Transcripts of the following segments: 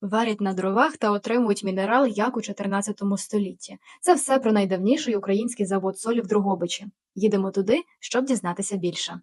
Варять на дровах та отримують мінерал як у 14 столітті. Це все про найдавніший український завод солі в Дрогобичі. Їдемо туди, щоб дізнатися більше.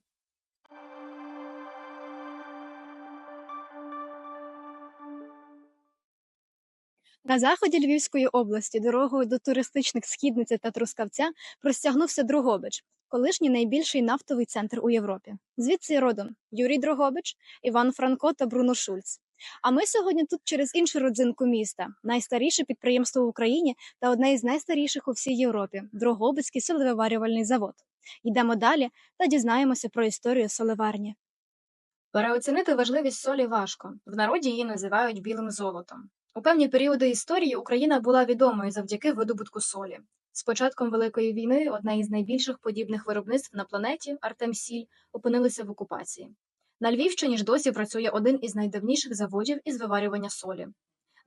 На заході Львівської області дорогою до туристичних східниці та Трускавця простягнувся Дрогобич, колишній найбільший нафтовий центр у Європі. Звідси родом Юрій Дрогобич, Іван Франко та Бруно Шульц. А ми сьогодні тут через іншу родзинку міста, найстаріше підприємство в Україні та одне із найстаріших у всій Європі Дрогобицький солевиварювальний завод. Йдемо далі та дізнаємося про історію солеварні. Переоцінити важливість солі важко. В народі її називають білим золотом. У певні періоди історії Україна була відомою завдяки видобутку солі. З початком Великої війни одне із найбільших подібних виробництв на планеті Артемсіль опинилося в окупації. На Львівщині ж досі працює один із найдавніших заводів із виварювання солі.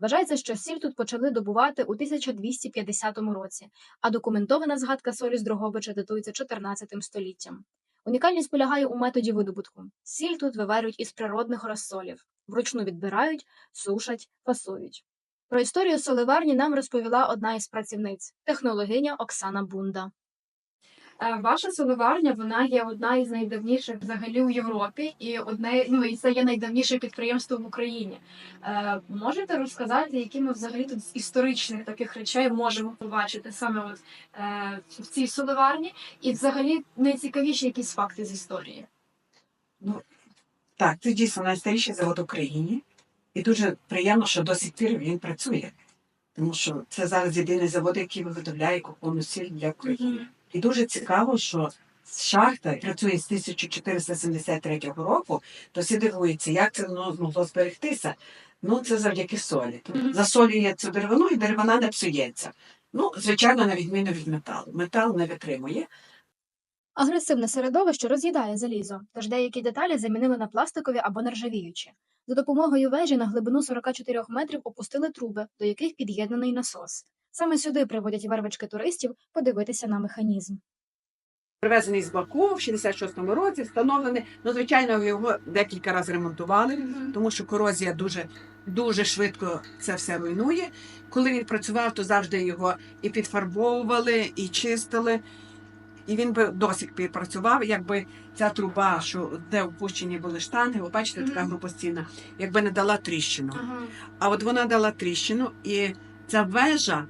Вважається, що сіль тут почали добувати у 1250 році, а документована згадка солі з Дрогобича датується 14 століттям. Унікальність полягає у методі видобутку. Сіль тут виварюють із природних розсолів, вручну відбирають, сушать, фасують. Про історію соливарні нам розповіла одна із працівниць, технологиня Оксана Бунда. Е, Ваша соливарня вона є одна із найдавніших взагалі у Європі, і одне ну і це є найдавніше підприємство в Україні. Е, можете розказати, які ми взагалі тут з історичних таких речей можемо побачити саме от е, в цій соливарні, і взагалі найцікавіші якісь факти з історії? Так, це дійсно найстаріший завод в Україні. І дуже приємно, що до сих пір він працює. Тому що це зараз єдиний завод, який виготовляє кухонну сіль для України. І дуже цікаво, що шахта працює з 1473 року, то всі дивуються, як це воно змогло зберегтися. Ну, це завдяки солі. Засолює цю деревину, і деревина не псується. Ну, звичайно, на відміну від металу. Метал не витримує, Агресивне середовище роз'їдає залізо, тож деякі деталі замінили на пластикові або нержавіючі. За допомогою вежі на глибину 44 метрів опустили труби, до яких під'єднаний насос. Саме сюди приводять вервички туристів подивитися на механізм. Привезений з Баку в 66-му році, встановлений. Ну, звичайно, його декілька разів ремонтували, тому що корозія дуже, дуже швидко це все руйнує. Коли він працював, то завжди його і підфарбовували, і чистили. І він би досі працював, якби ця труба, що де впущені були штанги, ви бачите, така Мгм. групостіна, якби не дала тріщину. Ага. А от вона дала тріщину, і ця вежа,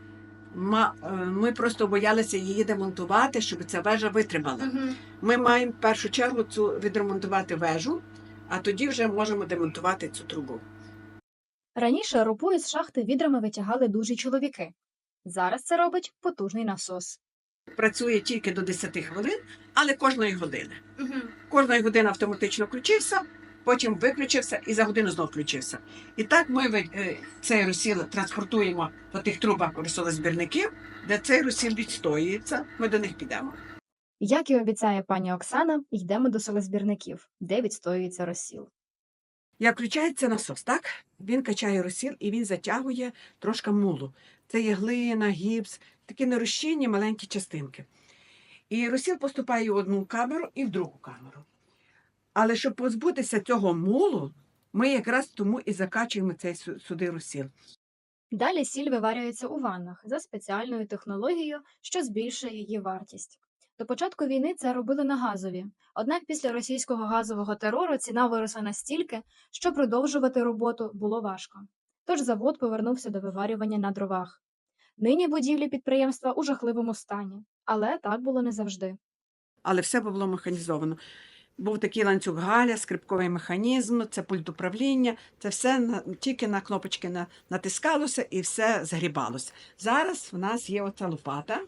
ми просто боялися її демонтувати, щоб ця вежа витримала. Ми маємо в першу чергу цю відремонтувати вежу, а тоді вже можемо демонтувати цю трубу. Раніше ропу із шахти відрами витягали дужі чоловіки. Зараз це робить потужний насос. Працює тільки до 10 хвилин, але кожної години. Кожної години автоматично включився, потім виключився і за годину знов включився. І так ми е, цей розсіл транспортуємо по тих трубах розсолозбірників, де цей розсіл відстоюється. Ми до них підемо. Як і обіцяє пані Оксана, йдемо до селезбірників, де відстоюється розсіл. Як включається насос, так? Він качає розсіл і він затягує трошки мулу. Це є глина, гіпс, такі нерозчинні маленькі частинки. І розсіл поступає в одну камеру і в другу камеру. Але щоб позбутися цього мулу, ми якраз тому і закачуємо цей сю- сюди розсіл. Далі сіль виварюється у ваннах за спеціальною технологією, що збільшує її вартість. До початку війни це робили на газові, однак після російського газового терору ціна виросла настільки, що продовжувати роботу було важко. Тож завод повернувся до виварювання на дровах. Нині будівлі підприємства у жахливому стані, але так було не завжди. Але все було механізовано. Був такий ланцюг Галя, скрипковий механізм, це пульт управління, це все на, тільки на кнопочки на, натискалося і все згрібалося. Зараз в нас є оця лопата.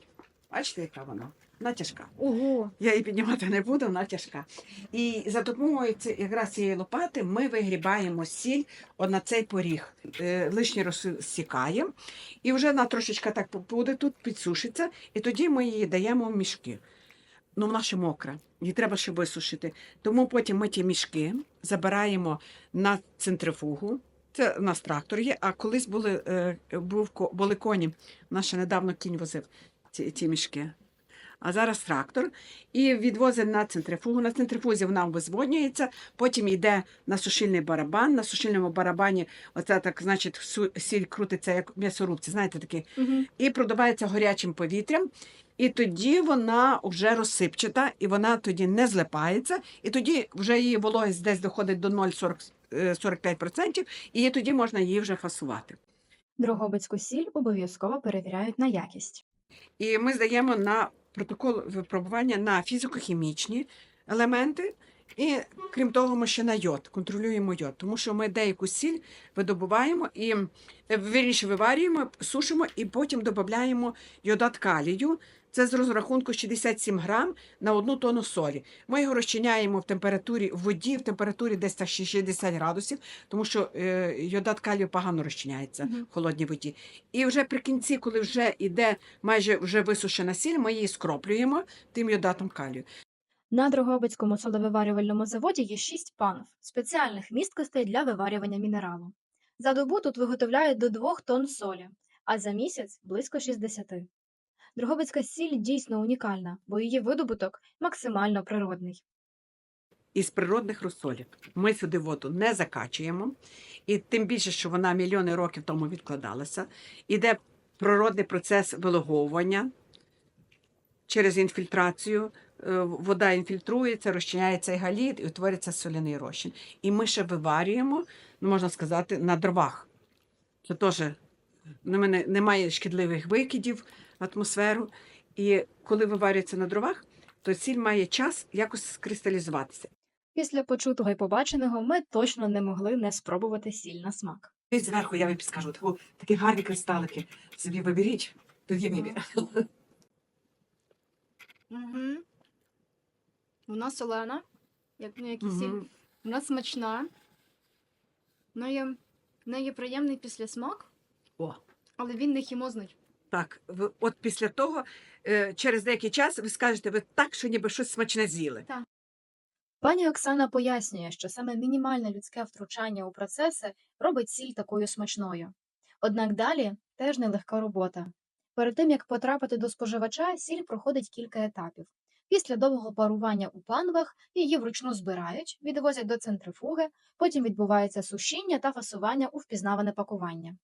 Бачите, яка вона? Вона тяжка. Ого! Я її піднімати не буду, вона тяжка. І за допомогою ці- якраз цієї лопати ми вигрібаємо сіль от на цей поріг. Е, Лишнє розсікаємо. І вже вона трошечка так буде тут, підсушиться, і тоді ми її даємо в мішки. Ну, вона ще мокра, її треба ще висушити. Тому потім ми ті мішки забираємо на центрифугу. Це у нас трактор є, а колись були, е, були коні. Ще недавно кінь возив ці, ці мішки. А зараз трактор. І відвозимо на центрифугу. На центрифузі вона визводнюється, потім йде на сушильний барабан. На сушильному барабані оце так, значить, сіль крутиться як м'ясорубці, знаєте, такі, Угу. і продувається гарячим повітрям. І тоді вона вже розсипчата, і вона тоді не злипається, і тоді вже її вологість десь доходить до 0,45%, і її тоді можна її вже фасувати. Дрогобицьку сіль обов'язково перевіряють на якість. І ми здаємо на протокол випробування на фізико-хімічні елементи. І крім того, ми ще на йод, контролюємо йод, тому що ми деяку сіль видобуваємо і вирішуємо, виварюємо, сушимо і потім додаємо йодат калію. Це з розрахунку 67 грам на одну тонну солі. Ми його розчиняємо в температурі в воді, в температурі десь так 60 градусів, тому що е, йодат калію погано розчиняється Мгм. в холодній воді. І вже при кінці, коли вже йде майже вже висушена сіль, ми її скроплюємо тим йодатом калію. На Дрогобицькому соловиварювальному заводі є шість панов, спеціальних місткостей для виварювання мінералу. За добу тут виготовляють до 2 тонн солі, а за місяць близько 60. Дрогобицька сіль дійсно унікальна, бо її видобуток максимально природний. із природних розсолів. Ми сюди воду не закачуємо, і тим більше, що вона мільйони років тому відкладалася. Іде природний процес вилоговування через інфільтрацію. Е, Вода інфільтрується, розчиняється і галіт, і утворюється соляний розчин. І ми ще виварюємо, ну можна сказати, на дровах. Це теж немає шкідливих викидів атмосферу. І коли виварюється на дровах, то сіль має час якось скристалізуватися. Після почутого і побаченого ми точно не могли не спробувати сіль на смак. І зверху я вам підскажу, таку, такі гарні кристалики собі виберіть, тоді вибір. Угу. Вона солена, як, ну, як і сіль. Вона смачна. В неї, в неї приємний післясмак, О, але він не хімозний. Так. От після того, е, через деякий час, ви скажете, ви так, що ніби щось смачне з'їли. Пані Оксана пояснює, що саме мінімальне людське втручання у процеси робить сіль такою смачною. Однак далі теж нелегка робота. Перед тим як потрапити до споживача, сіль проходить кілька етапів. Після довгого парування у панвах її вручну збирають, відвозять до центрифуги, потім відбувається сушіння та фасування у впізнаване пакування.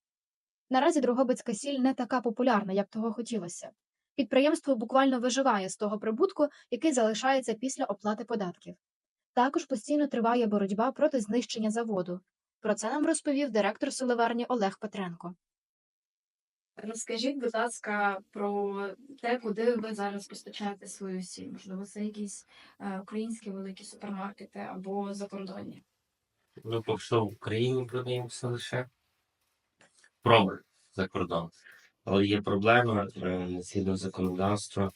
Наразі Дрогобицька сіль не така популярна, як того хотілося. Підприємство буквально виживає з того прибутку, який залишається після оплати податків. Також постійно триває боротьба проти знищення заводу. Про це нам розповів директор соливарні Олег Петренко. Розкажіть, будь ласка, про те, куди ви зараз постачаєте свою сіль. Можливо, це якісь е, українські великі супермаркети або закордонні. Ну, поки що в Україні продаємося лише проби за кордон. Але є проблема е, згідно законодавства,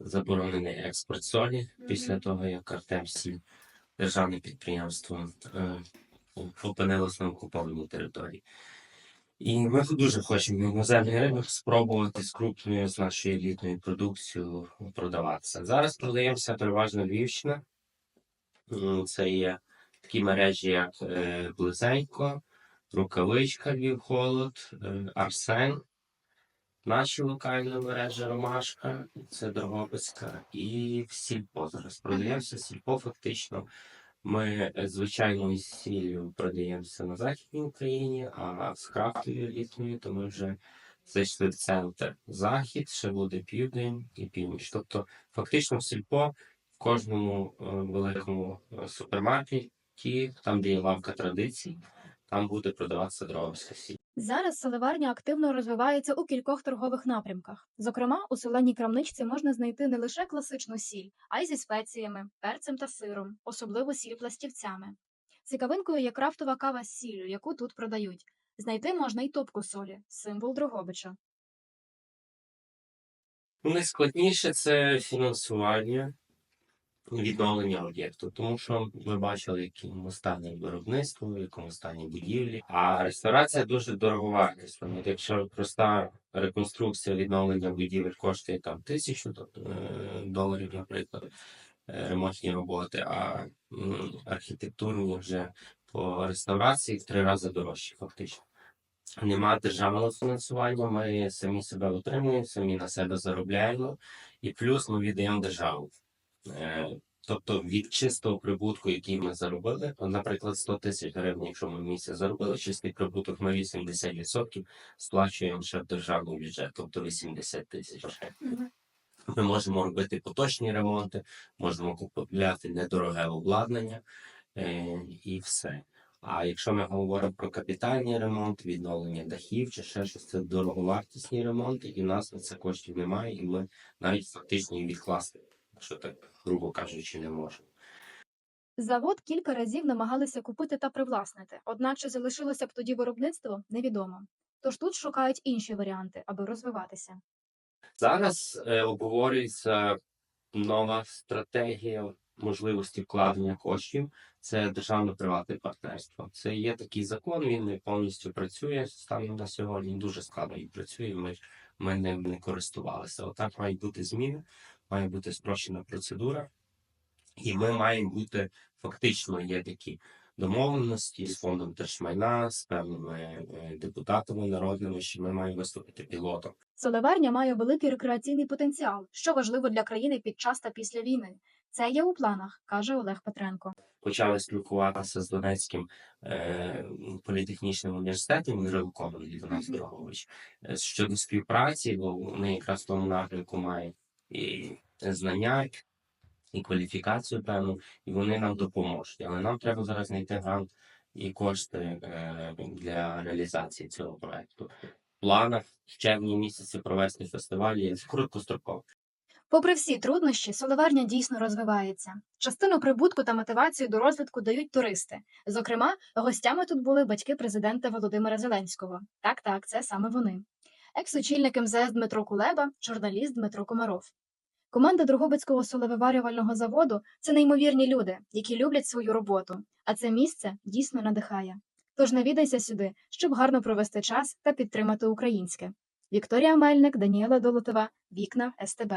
заборонений експорт солі після того, як Артем Сіль, державне підприємство, е, опинилось на окупованій території. І ми дуже хочемо на іноземний ринок спробувати з крупною з нашою елітною продукцією продаватися. Зараз продаємося переважно Львівщина. Це є такі мережі, як е, Близенько, Рукавичка Львів Холод, е, Арсен, наші локальні мережі Ромашка, це Дрогобицька, і Сільпо зараз продаємося. Сільпо фактично. Ми е, звичайною сіллю продаємося на Західній Україні, а з крафтовою елітною, то ми вже зайшли в центр захід, ще буде південь і північ. Тобто, фактично, в сільпо в кожному е, великому супермаркеті, там, де є лавка традицій, там буде продаватися дрововська сіль. Зараз соливарня активно розвивається у кількох торгових напрямках. Зокрема, у соленій крамничці можна знайти не лише класичну сіль, а й зі спеціями, перцем та сиром, особливо сіль пластівцями. Цікавинкою є крафтова кава з сіллю, яку тут продають. Знайти можна й топку солі, символ Дрогобича. Найскладніше це фінансування відновлення об'єкту, тому що ми бачили, в якому стані виробництво, в якому стані будівлі. А реставрація дуже дороговартісна. Якщо проста реконструкція відновлення будівель коштує там тисячу е, доларів, наприклад, е, ремонтні роботи, а архітектурні вже по реставрації в три рази дорожчі, фактично. Нема державного фінансування, ми самі себе утримуємо, самі на себе заробляємо, і плюс ми віддаємо державу. Е, Тобто від чистого прибутку, який ми заробили, наприклад, 100 тисяч гривень, якщо ми в місяць заробили, чистий прибуток ми 80% сплачуємо ще в державний бюджет, тобто 80 тисяч. Ми можемо робити поточні ремонти, можемо купувати недороге обладнання е, і все. А якщо ми говоримо про капітальний ремонт, відновлення дахів чи ще щось, це дороговартісні ремонти, і в нас на це коштів немає, і ми навіть фактично їх відкласти, якщо так грубо кажучи, не можемо. Завод кілька разів намагалися купити та привласнити, однак чи залишилося б тоді виробництво, невідомо. Тож тут шукають інші варіанти, аби розвиватися. Зараз е, обговорюється нова стратегія можливості вкладення коштів. Це державно-приватне партнерство. Це є такий закон, він не повністю працює станом на сьогодні. Дуже складно і працює. Ми, ми ним не користувалися. Отак мають бути зміни, має бути спрощена процедура, і ми маємо бути фактично є такі домовленості з фондом держмайна, з певними е, депутатами народними, що ми маємо виступити пілотом. Солеварня має великий рекреаційний потенціал, що важливо для країни під час та після війни. Це є у планах, каже Олег Петренко. почали спілкуватися з Донецьким е, політехнічним університетом Грилком Івана Дорогович е, щодо співпраці, бо вони якраз в тому напрямку мають і знання, і кваліфікацію певну, і вони нам допоможуть. Але нам треба зараз знайти грант і кошти е, для реалізації цього проекту. Планах в червні місяці провести фестиваль є короткостроково. Попри всі труднощі, солеварня дійсно розвивається. Частину прибутку та мотивацію до розвитку дають туристи. Зокрема, гостями тут були батьки президента Володимира Зеленського. Так, так, це саме вони. Екс-очільник МЗС Дмитро Кулеба, журналіст Дмитро Комаров. Команда Другобицького солевиварювального заводу це неймовірні люди, які люблять свою роботу, а це місце дійсно надихає. Тож навідайся сюди, щоб гарно провести час та підтримати українське. Вікторія Мельник, Даніела Долотова, Вікна СТБ.